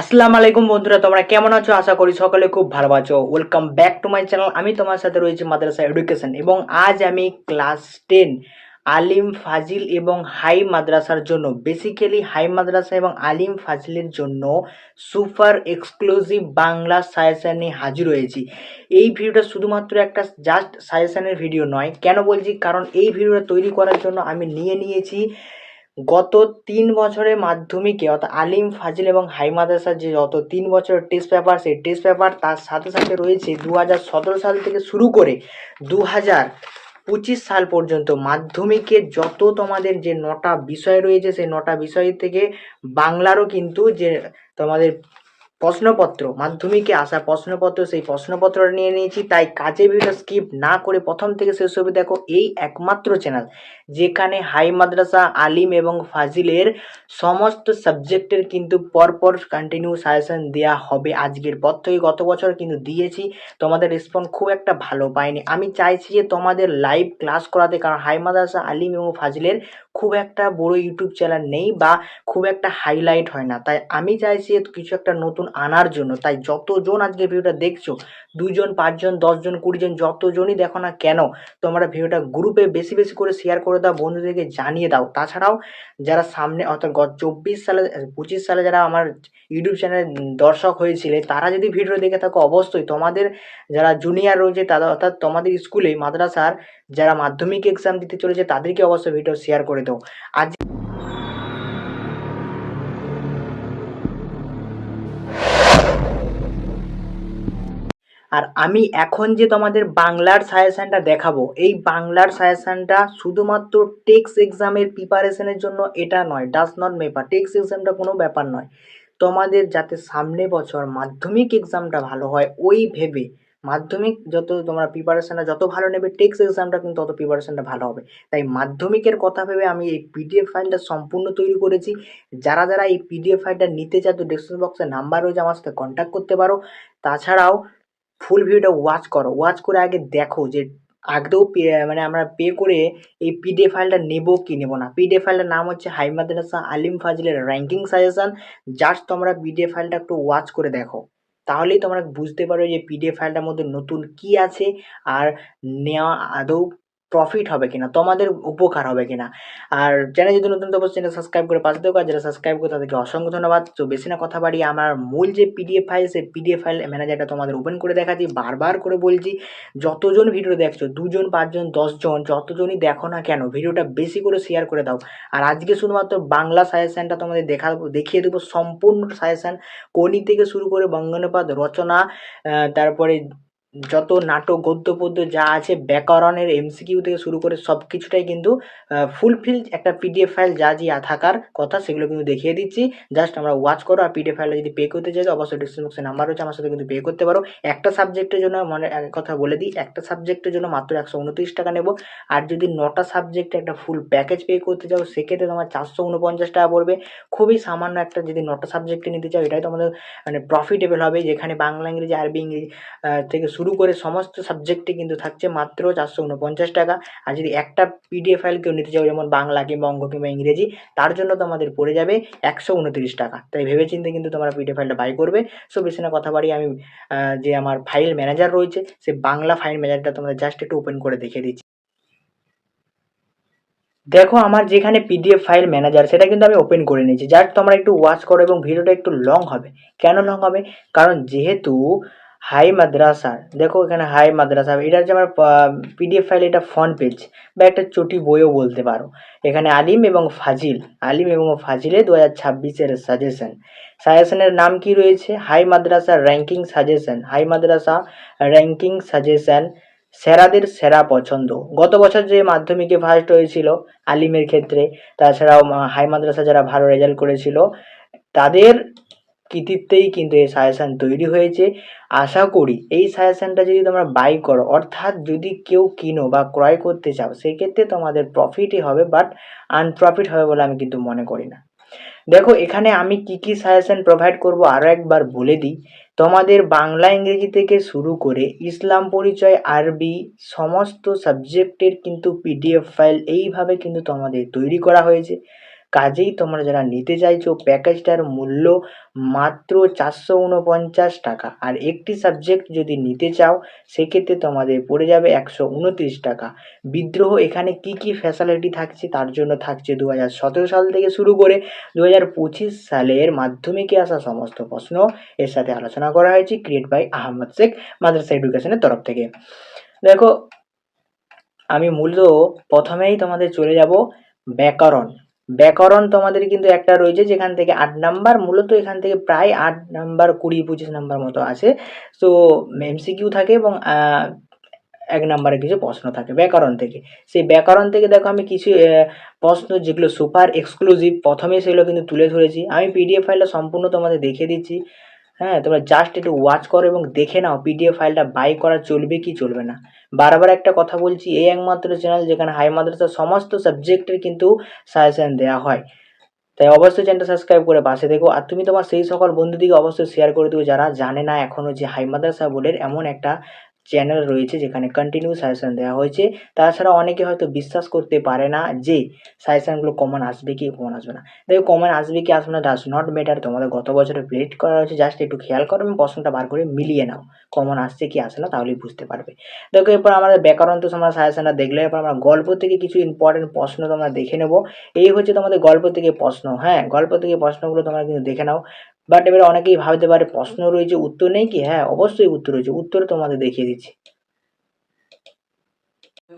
আসসালামু আলাইকুম বন্ধুরা, তোমরা কেমন আছো? আশা করি সকলে খুব ভালো আছো। Welcome back to my channel আমি তোমার সাথে রয়েছি মাদ্রাসা এডুকেশন এবং আজ আমি ক্লাস টেন আলিম ফাজিল এবং হাই মাদ্রাসার জন্য বেসিক্যালি হাই মাদ্রাসা এবং আলিম ফাজিলের জন্য সুপার এক্সক্লুসিভ বাংলা সাজেশন হাজির হয়েছি। এই ভিডিওটা শুধুমাত্র একটা জাস্ট সাজেশনের ভিডিও নয়। কেন বলছি? কারণ এই ভিডিওটা তৈরি করার জন্য আমি নিয়ে নিয়েছি গত তিন বছরের মাধ্যমিকে, অর্থাৎ আলিম, ফাজিল এবং হাই মাদ্রাসার যে যত তিন বছরের টেস্ট পেপার সেই টেস্ট পেপার তার সাথে সাথে রয়েছে দু হাজার সতেরো সাল থেকে শুরু করে দু পঁচিশ সাল পর্যন্ত মাধ্যমিকে যত তোমাদের যে নটা বিষয় রয়েছে, সেই নটা বিষয় থেকে বাংলারও কিন্তু যে তোমাদের প্রশ্নপত্র, মাধ্যমিকে আসা প্রশ্নপত্র, সেই প্রশ্নপত্রটা নিয়ে নিয়েছি। তাই কাজে ভিডিও স্কিপ না করে প্রথম থেকে শেষ অবধি দেখো এই একমাত্র চ্যানেল যেখানে হাই মাদ্রাসা, আলিম এবং ফাজিলের সমস্ত সাবজেক্টের কিন্তু পরপর কন্টিনিউ সাজেশন দেওয়া হবে আজকের পর থেকে। গত বছর কিন্তু দিয়েছি, তোমাদের রেসপন্স খুব একটা ভালো পাইনি। আমি চাইছি যে তোমাদের লাইভ ক্লাস করাতে, কারণ হাই মাদ্রাসা, আলিম এবং ফাজিলের খুব একটা বড় ইউটিউব চ্যানেল নেই বা খুব একটা হাইলাইট হয় না। তাই আমি চাইছি কিছু একটা নতুন আনার জন্য। তাই যতজন আজকে ভিডিওটা দেখছ দুজন পাঁচজন, দশজন, কুড়িজন, যতজনই দেখো না কেন, তোমরা ভিডিওটা গ্রুপে বেশি বেশি করে শেয়ার করে দাও, বন্ধুদেরকে জানিয়ে দাও। তাছাড়াও যারা সামনে, অর্থাৎ গত চব্বিশ সালে, পঁচিশ সালে যারা আমার ইউটিউব চ্যানেলের দর্শক হয়েছিলে, তারা যদি ভিডিও দেখে থাকো, অবশ্যই তোমাদের যারা জুনিয়র রয়েছে, তারা অর্থাৎ তোমাদের স্কুলে মাদ্রাসার যারা মাধ্যমিক এক্সাম দিতে চলেছে, তাদেরকে অবশ্যই ভিডিও শেয়ার করে দাও। আজ আর আমি এখন যে তোমাদের বাংলার সাজেশনটা দেখাবো, এই বাংলার সাজেশানটা শুধুমাত্র টেক্স এক্সামের প্রিপারেশনের জন্য এটা নয় ডাস নট মেপার টেক্স এক্সামটা কোনো ব্যাপার নয়। তোমাদের যাতে সামনে বছর মাধ্যমিক এক্সামটা ভালো হয়, ওই ভেবে মাধ্যমিক যত তোমরা প্রিপারেশনটা যত ভালো নেবে টেক্স এক্সামটা কিন্তু তত প্রিপারেশনটা ভালো হবে। তাই মাধ্যমিকের কথা ভেবে আমি এই পিডিএফ ফাইলটা সম্পূর্ণ তৈরি করেছি। যারা যারা এই পিডিএফ ফাইলটা নিতে চাও, তো ডেসক্রিপশন বক্সে নাম্বার রয়েছে, আমার সাথে কন্ট্যাক্ট করতে পারো। তাছাড়াও ফুল ভিডিওটা ওয়াচ করো। ওয়াচ করে আগে দেখো যে আগেও মানে আমরা পে করে এই পিডিএফ ফাইলটা নেব কি নেব না। পিডিএফ ফাইলটার নাম হচ্ছে হাই মাদ্রাসা আলিম ফাজিলের র্যাঙ্কিং সাজেশান জাস্ট তোমরা পিডিএফ ফাইলটা একটু ওয়াচ করে দেখো। তাহলেই তোমরা বুঝতে পারো যে পিডিএফ ফাইলটার মধ্যে নতুন কি আছে। আর নেওয়া, আদৌ প্রফিট হবে কিনা, তোমাদের উপকার হবে কিনা। আর চ্যানেল যদি নতুন অবশ্যই চ্যানেল সাবস্ক্রাইব করে পাশে থাকো আর যারা সাবস্ক্রাইব করে তাদেরকে অসংখ্য ধন্যবাদ। তো বেশি না কথা বাড়িয়ে আমার মূল যে পিডিএফ ফাইল সেই পিডিএফ ফাইল ম্যানেজারটা তোমাদের ওপেন করে দেখাচ্ছি, বারবার করে বলছি, যতজন ভিডিও দেখছ, দুজন, পাঁচজন, দশজন, যতজনই দেখো না কেন ভিডিওটা বেশি করে শেয়ার করে দাও। আর আজকে শুধুমাত্র বাংলা সাজেশনটা তোমাদের দেখা দেখিয়ে দেবো সম্পূর্ণ সাজেশন কোনি থেকে শুরু করে বঙ্গানুপাত রচনা তারপরে যত নাটক গদ্য পদ্য যা আছে ব্যাকরণের এমসিকিউ থেকে শুরু করে সব কিছুটাই কিন্তু ফুলফিল একটা পিডিএফ ফাইল যা যা থাকার কথা সেগুলো কিন্তু দেখিয়ে দিচ্ছি। জাস্ট আমরা ওয়াচ করো আর পিডিএফ ফাইলটা যদি পে করতে চাই তো অবশ্যই ডিসক্রিপশন বক্সে নাম্বার রয়েছে, আমার সাথে কিন্তু পে করতে পারো। একটা সাবজেক্টের জন্য মনে কথা বলে দিই, একটা সাবজেক্টের জন্য মাত্র একশো উনত্রিশ টাকা নেব। আর যদি নটা সাবজেক্টে একটা ফুল প্যাকেজ পে করতে চাও, সেক্ষেত্রে তোমার চারশো উনপঞ্চাশ টাকা পড়বে। খুবই সামান্য একটা যদি নটা সাবজেক্টে নিতে চাও, এটাই তোমাদের মানে প্রফিটেবল হবে। যেখানে বাংলা, ইংরেজি, আরবি, ইংরেজি থেকে শুরু করে সমস্ত সাবজেক্টে কিন্তু থাকছে মাত্র চারশো উনপঞ্চাশ টাকা। আর যদি একটা পিডিএফ ফাইল কেউ নিতে চাও, যেমন বাংলা কিংবা অঙ্ক কিংবা ইংরেজি, তার জন্য তোমাদের পড়ে যাবে একশো উনত্রিশ টাকা। তাই ভেবেচিন্তে কিন্তু তোমরা পিডিএফ ফাইলটা বাই করবে। সো বেশি না কথা বাড়িয়ে আমি যে আমার ফাইল ম্যানেজার রয়েছে, সে বাংলা ফাইল ম্যানেজারটা তোমাদের জাস্ট একটু ওপেন করে দেখিয়ে দিচ্ছি। দেখো, আমার যেখানে পিডিএফ ফাইল ম্যানেজার সেটা কিন্তু আমি ওপেন করে নিয়েছি। জাস্ট তোমরা একটু ওয়াচ করো এবং ভিডিওটা একটু লং হবে। কেন লং হবে? কারণ যেহেতু হাই মাদ্রাসা। দেখো এখানে হাই মাদ্রাসা। এটা হচ্ছে আমার পিডিএফ ফাইল এটা ফ্রন্ট পেজ বা একটা চটি বইও বলতে পারো। এখানে আলিম এবং ফাজিল। আলিম এবং ফাজিলে দু হাজার ছাব্বিশের সাজেশন সাজেশনের নাম কি রয়েছে? High madrasa ranking suggestion high madrasa ranking suggestion সেরাদের সেরা পছন্দ। গত বছর যে মাধ্যমিকে ফার্স্ট হয়েছিল আলিমের ক্ষেত্রে, তাছাড়াও হাই মাদ্রাসা যারা ভালো রেজাল্ট করেছিল, তাদের কৃতিত্বেই কিন্তু এই সাজেশান তৈরি হয়েছে। আশা করি এই সাজেশানটা যদি তোমরা বাই করো, অর্থাৎ যদি কেউ কিনো বা ক্রয় করতে চাও, সেক্ষেত্রে তোমাদের প্রফিটই হবে বাট আনপ্রফিট হবে বলে আমি কিন্তু মনে করি না। দেখো, এখানে আমি কি কি সাজেশন প্রোভাইড করব আরও একবার বলে দিই। তোমাদের বাংলা ইংরেজি থেকে শুরু করে ইসলাম পরিচয়, আরবি, সমস্ত সাবজেক্টের কিন্তু পিডিএফ ফাইল এইভাবে কিন্তু তোমাদের তৈরি করা হয়েছে। কাজেই তোমরা যারা নিতে চাইছো প্যাকেজটার মূল্য মাত্র চারশো উনপঞ্চাশ টাকা। আর একটি সাবজেক্ট যদি নিতে চাও, সেক্ষেত্রে তোমাদের পড়ে যাবে একশো উনত্রিশ টাকা। বিদ্রোহ, এখানে কি কি ফ্যাসিলিটি থাকছে, তার জন্য থাকছে দু হাজার সতেরো সাল থেকে শুরু করে দু হাজার পঁচিশ সালের মাধ্যমিকে আসা সমস্ত প্রশ্ন। এর সাথে আলোচনা করা হয়েছে ক্রিয়েট বাই আহমদ শেখ, মাদ্রাসা এডুকেশনের তরফ থেকে। দেখো, আমি মূলত প্রথমেই তোমাদের চলে যাব ব্যাকরণ। ব্যাকরণ তোমাদের কিন্তু একটা রয়েছে যেখান থেকে আট নাম্বার, মূলত এখান থেকে প্রায় আট নাম্বার, কুড়ি, পঁচিশ নাম্বার মতো আছে। তো মেমসিকিউ থাকে এবং এক নাম্বারে কিছু প্রশ্ন থাকে ব্যাকরণ থেকে। সেই ব্যাকরণ থেকে দেখো আমি কিছু প্রশ্ন যেগুলো সুপার এক্সক্লুসিভ প্রথমে সেগুলো কিন্তু তুলে ধরেছি। আমি পিডিএফ ফাইলটা সম্পূর্ণ তোমাদের দেখিয়ে দিচ্ছি। হ্যাঁ তোমরা জাস্ট একটু ওয়াচ করো এবং দেখে নাও পিডিএফ ফাইলটা বাই করা চলবে কি চলবে না। বারবার একটা কথা বলছি, এই একমাত্র চ্যানেল যেখানে হাই মাদ্রাসার সমস্ত সাবজেক্টের কিন্তু সাজেশন দেওয়া হয়। তাই অবশ্যই চ্যানেলটা সাবস্ক্রাইব করে পাশে দেখো আর তুমি তোমার সেই সকল বন্ধুদিকে অবশ্যই শেয়ার করে দেবো যারা জানে না এখনও যে হাই মাদ্রাসা বোর্ডের এমন একটা চ্যানেল রয়েছে যেখানে কন্টিনিউ সাজেশন দেওয়া হয়েছে। তাছাড়া অনেকে হয়তো বিশ্বাস করতে পারে না যে সাজেশনগুলো কমন আসবে কি কমন আসবে না। দেখো কমন আসবে কি, আসবে না ডাজ নট ম্যাটার তোমাদের গত বছরে প্লেট করা হয়েছে জাস্ট একটু খেয়াল করো এবং প্রশ্নটা বার করে মিলিয়ে নাও। কমন আসছে কি, আসে না, তাহলেই বুঝতে পারবে। দেখো, এরপর আমাদের ব্যাকরণ তো তোমরা সাজেশনটা দেখলে। এরপর আমরা গল্প থেকে কিছু ইম্পর্টেন্ট প্রশ্ন তোমরা দেখে নেব। এই হচ্ছে তোমাদের গল্প থেকে প্রশ্ন হ্যাঁ? গল্প থেকে প্রশ্নগুলো তোমরা কিন্তু দেখে নাও। বাট এবারে অনেকেই ভাবতে পারে, প্রশ্ন রয়েছে, উত্তর নেই কি? হ্যাঁ অবশ্যই উত্তর রয়েছে। উত্তর তোমাদের দেখিয়ে দিচ্ছি।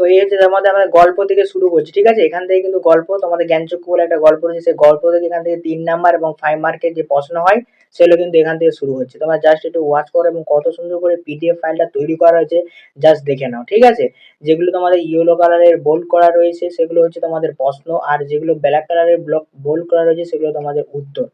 এই হচ্ছে তোমাদের আমরা গল্প থেকে শুরু করছি, ঠিক আছে? এখান থেকে কিন্তু গল্প, তোমাদের জ্ঞানচক্ষু বলে একটা গল্প রয়েছে, সেই গল্প থেকে এখান থেকে তিন নাম্বার এবং ফাইভ মার্কের যে প্রশ্ন হয়, সেগুলো কিন্তু এখান থেকে শুরু হচ্ছে। তোমরা জাস্ট একটু ওয়াচ করো এবং কত সুন্দর করে পিডিএফ ফাইলটা তৈরি করা হয়েছে জাস্ট দেখে নাও, ঠিক আছে? যেগুলো তোমাদের ইয়েলো কালারের বোল্ড করা রয়েছে, সেগুলো হচ্ছে তোমাদের প্রশ্ন, আর যেগুলো ব্ল্যাক কালারের ব্লক বোল্ড করা রয়েছে, সেগুলো তোমাদের উত্তর।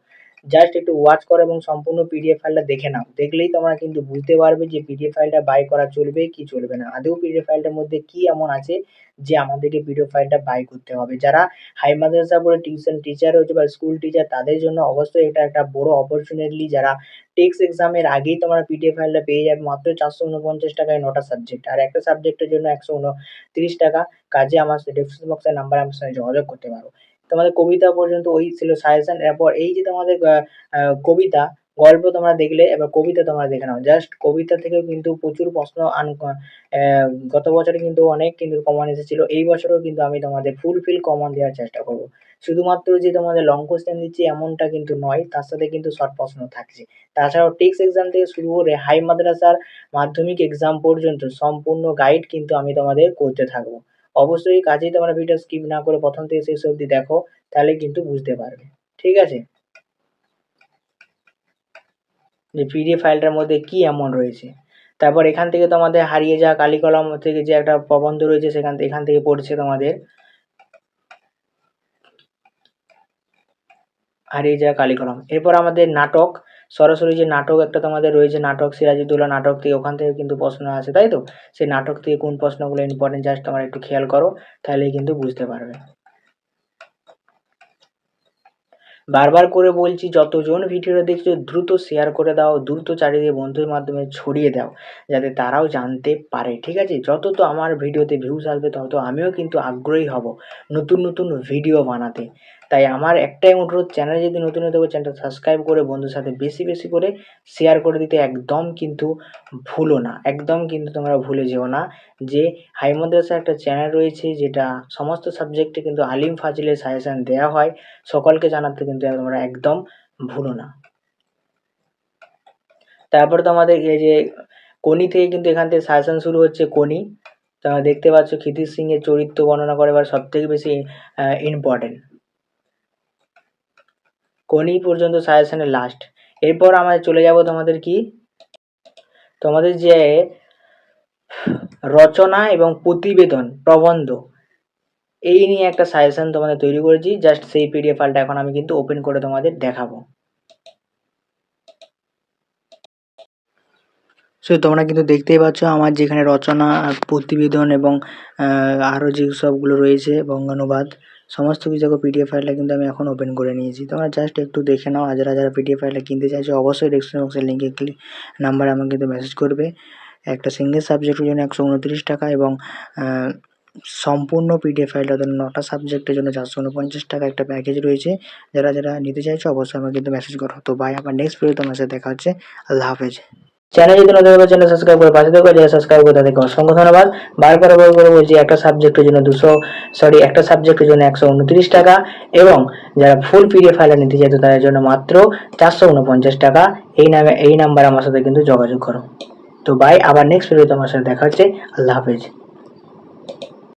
জাস্ট একটু ওয়াচ করো এবং সম্পূর্ণ পিডিএফ ফাইলটা দেখে নাও। দেখলেই তোমরা কিন্তু বুঝতে পারবে যে পিডিএফ ফাইলটা বাই করা চলবে কি চলবে না। আদৌ পিডিএফ ফাইলটার মধ্যে কি এমন আছে যে আমাদেরকে পিডিএফ ফাইলটা বাই করতে হবে? যারা হাই মাদ্রাসা বলে টিউশন টিচার হচ্ছে বা স্কুল টিচার তাদের জন্য অবশ্যই এটা একটা বড় অপরচুনিটি যারা টেক্সট এক্সামের আগেই তোমরা পিডিএফ ফাইলটা পেয়ে যাবে, মাত্র চারশো উনপঞ্চাশ টাকায় নটা সাবজেক্ট আর একটা সাবজেক্টের জন্য একশো উনত্রিশ টাকা। কাজে আমার ডিসক্রিপশন বক্সের নাম্বার আমার সঙ্গে যোগাযোগ করতে পারো। তোমাদের কবিতা পর্যন্ত ওই ছিল সাজেশন এরপর এই যে তোমাদের কবিতা, গল্প তোমরা দেখলে, এবার কবিতা তোমরা দেখে নাও। জাস্ট কবিতা থেকেও কিন্তু প্রচুর প্রশ্ন আন গত বছরে কিন্তু অনেক কিন্তু কমন এসেছিল। এই বছরও কিন্তু আমি তোমাদের ফুলফিল কমন দেওয়ার চেষ্টা করব। শুধুমাত্র যে তোমাদের লং কোশ্চেন দিচ্ছি, এমনটা কিন্তু নয়, তার সাথে কিন্তু শর্ট প্রশ্ন থাকছে। তাছাড়াও টেক্সট এক্সাম থেকে শুরু করে হাই মাদ্রাসার মাধ্যমিক এক্সাম পর্যন্ত সম্পূর্ণ গাইড কিন্তু আমি তোমাদের করতে থাকব। অবশ্যই কাজেই তোমরা ভিডিও স্কিপ না করে প্রথম থেকে শেষ অবধি দেখো, তাহলে কিন্তু বুঝতে পারবে, ঠিক আছে? যে পিডিএফ ফাইলটার মধ্যে কি এমন রয়েছে? তারপর এখান থেকে তোমাদের হারিয়ে যাওয়া কালিকলম থেকে যে একটা প্রবন্ধ রয়েছে, সেখান থেকে, এখান থেকে পড়ছে তোমাদের। হারিয়ে যাওয়া কালিকলম এরপর আমাদের নাটক সরাসরি যে নাটক একটা তোমাদের রয়েছে, নাটক, সিরাজউদ্দৌলা নাটক থেকে ওখান থেকে কিন্তু প্রশ্ন আসে, তাই তো? সেই নাটক থেকে কোন প্রশ্নগুলো ইম্পর্টেন্ট জাস্ট তোমরা একটু খেয়াল করো তাহলেই কিন্তু বুঝতে পারবে। বারবার করে বলছি, যতজন ভিডিওটা দেখছ, দ্রুত শেয়ার করে দাও, দ্রুত চারিদিকে বন্ধুর মাধ্যমে ছড়িয়ে দাও, যাতে তারাও জানতে পারে, ঠিক আছে? যত তো আমার ভিডিওতে ভিউজ আসবে, তত আমিও কিন্তু আগ্রহী হব নতুন নতুন ভিডিও বানাতে। তাই আমার একটাই অনুরোধ চ্যানেল যদি নতুন হতে চ্যানেলটা সাবস্ক্রাইব করে বন্ধুর সাথে বেশি বেশি করে শেয়ার করে দিতে একদম কিন্তু ভুলো না। একদম কিন্তু তোমরা ভুলে যেও না যে হাই মাদ্রাসা একটা চ্যানেল রয়েছে যেটা সমস্ত সাবজেক্টে কিন্তু আলিম ফাজিলের সাজেশন দেওয়া হয়। সকলকে জানাতে কিন্তু তোমরা একদম ভুলো না। তারপরে তোমাদের এই যে কোনি থেকে কিন্তু এখান থেকে সাজেশন শুরু হচ্ছে কোনি। তোমরা দেখতে পাচ্ছ ক্ষিতির সিং এর চরিত্র বর্ণনা করে, এবার সব থেকে বেশি ইম্পর্টেন্ট কোনি পর্যন্ত সাজেশনের লাস্ট এরপর আমরা চলে যাব তোমাদের কি? তোমাদের যে রচনা এবং প্রতিবেদন, প্রবন্ধ, এই নিয়ে একটা সাজেশন তোমাদের তৈরি করেছি। জাস্ট সেই পিডিএফ ফাইলটা এখন আমি কিন্তু ওপেন করে তোমাদের দেখাবো। সো তোমরা কিন্তু দেখতেই পাচ্ছ আমার যেখানে রচনা, প্রতিবেদন এবং আরও যে সবগুলো রয়েছে, বঙ্গানুবাদ সমস্ত কিছু দেখো পিডিএফ ফাইলটা কিন্তু আমি এখন ওপেন করে নিয়েছি। তোমরা জাস্ট একটু দেখে নাও, আর যারা পিডিএফ ফাইলটা কিনতে চাইছো, অবশ্যই ডিসক্রিপশন বক্সের লিঙ্কে ক্লিক নাম্বারে আমাকে কিন্তু মেসেজ করবে। একটা সিঙ্গেল সাবজেক্টের জন্য একশো উনত্রিশ টাকা এবং সম্পূর্ণ পিডিএফ ফাইলটা তাদের নটা সাবজেক্টের জন্য চারশো উনপঞ্চাশ টাকা একটা প্যাকেজ রয়েছে। যারা যারা নিতে চাইছো, অবশ্যই আমাকে কিন্তু মেসেজ করো। তো ভাই আবার নেক্সট ভিডিও তোমার সাথে দেখা হচ্ছে। আল্লাহ হাফেজ। চ্যানেল যদি নতুন হবে চ্যানেল সাবস্ক্রাইব করে পাশে থাকবে যারা সাবস্ক্রাইব করে তাদেরকে অসংখ্য ধন্যবাদ। বারবার বার করে বলছি একটা সাবজেক্টের জন্য দুশো সরি একটা সাবজেক্টের জন্য একশো উনত্রিশ টাকা এবং যারা ফুল পিডিএফ ফাইলটা নিতে চাইতো তাদের জন্য মাত্র চারশো উনপঞ্চাশ টাকা। এই নামে, এই নাম্বার আমার সাথে কিন্তু যোগাযোগ করো। তো বাই আবার নেক্সট ভিডিওতে আমার সাথে দেখা হচ্ছে। আল্লাহ হাফেজ।